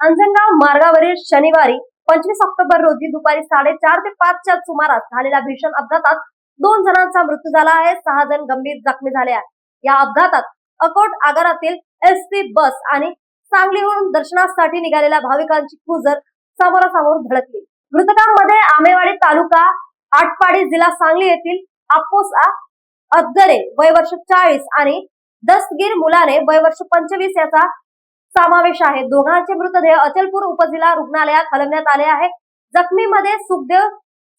अंजनगाव मार्गावरील शनिवारी पंचवीस ऑक्टोबर रोजी दुपारी साडेचार ते पाचच्या सुमारास झालेल्या भीषण अपघातात दोन जणांचा मृत्यू झाला आहे. सहा जण गंभीर जखमी झाले आहेत. या अपघातात अकोट आगारातील एस टी बस आणि सांगलीहून दर्शनासाठी निघालेल्या भाविकांची क्रुझर समोरासमोर धडकली. मृतकांमध्ये आमेवाडी तालुका आटपाडी जिल्हा सांगली येथील आपोसा अद्गरे वय वर्ष चाळीस आणि दस्तगीर मुलाने वय वर्ष पंचवीस याचा समावेश आहे. दोघांचे मृतदेह अचलपूर उपजिल्हा रुग्णालयात हलवण्यात आले आहे. जखमीमध्ये सुखदेव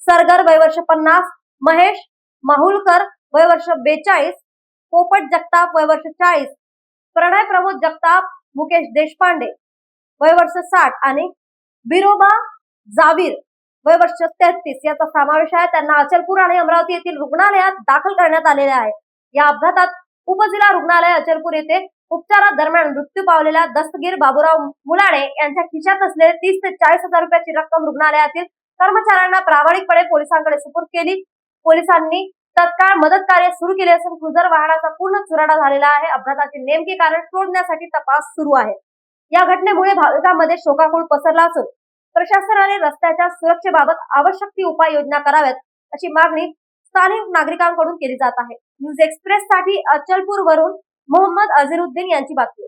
सरगर वयवर्ष पन्नास महेश माहुलकर वयवर्ष बेचाळीस पोपट जगताप वयवर्ष चाळीस प्रणय प्रमोद जगताप मुकेश देशपांडे वयवर्ष साठ आणि बिरोबा जावीर वयवर्ष तेहतीस याचा समावेश आहे. त्यांना अचलपूर आणि अमरावती येथील रुग्णालयात दाखल करण्यात आलेले आहे. या अपघातात उपजिल्हा रुग्णालय अचलपूर येथे उपचारा दरम्यान मृत्यू पावलेल्या दस्तगीर बाबूराव मुलाणे यांच्या खिशात असलेले तीस ते चाळीस हजार रुपयाची रक्कम रुग्णालयातील कर्मचाऱ्यांना प्रामाणिकपणे पोलिसांकडे सुपूर्द केली. पोलिसांनी तत्काळ मदत कार्य सुरू केले असून क्रुझर वाहनाचा पूर्ण चुराडा झालेला आहे. अपघाताचे नेमके कारण शोधण्यासाठी तपास सुरू आहे. या घटनेमुळे भाविकांमध्ये शोकाकूळ पसरला असून प्रशासनाने रस्त्याच्या सुरक्षेबाबत आवश्यक ती उपाययोजना कराव्यात अशी मागणी स्थानिक नागरिकांकडून केली जात आहे. न्यूज एक्सप्रेस साठी अचलपूर वरून मोहम्मद अझरुद्दीन यांची बातमी.